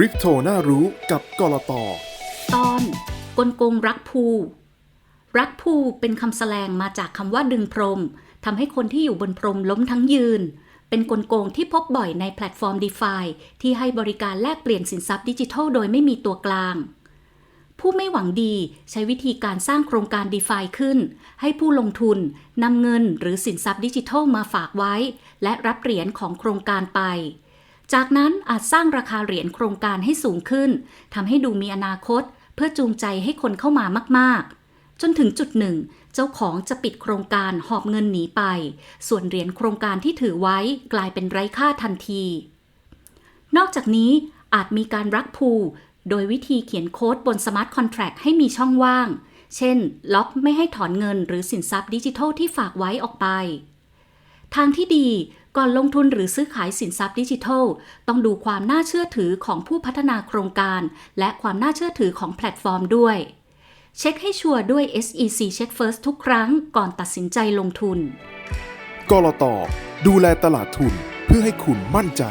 คริปโตน่ารู้กับกลตตอนกลโกงรักภู รักภูเป็นคำแสลงมาจากคำว่าดึงพรมทำให้คนที่อยู่บนพรมล้มทั้งยืน เป็นกลโกงที่พบบ่อยในแพลตฟอร์ม d e f าที่ให้บริการแลกเปลี่ยนสินทรัพย์ดิจิทัลโดยไม่มีตัวกลาง ผู้ไม่หวังดีใช้วิธีการสร้างโครงการ d e f าขึ้น ให้ผู้ลงทุนนำเงินหรือสินทรัพย์ดิจิทัลมาฝากไว้ และรับเหรียญของโครงการไป จากนั้นอาจสร้างราคาเหรียญโครงการให้สูงขึ้นทำให้ดูมีอนาคต เพื่อจูงใจให้คนเข้ามามาก ๆ จนถึงจุดหนึ่ง เจ้าของจะปิดโครงการหอบเงินหนีไป ส่วนเหรียญโครงการที่ถือไว้กลายเป็นไร้ค่าทันที นอกจากนี้อาจมีการรักพูโดยวิธีเขียนโค้ดบนสมาร์ทคอนแท็กให้มีช่องว่าง เช่น ล็อกไม่ให้ถอนเงินหรือสินทรัพย์ดิจิทัลที่ฝากไว้ออกไป ทางที่ดี ก่อนลงทุนหรือซื้อขายสินทรัพย์ดิจิทัล ต้องดูความน่าเชื่อถือของผู้พัฒนาโครงการ และความน่าเชื่อถือของแพลตฟอร์มด้วย เช็คให้ชัวร์ด้วย SEC Check First ทุกครั้งก่อนตัดสินใจลงทุนกลตดูแลตลาดทุนเพื่อให้คุณมั่นใจ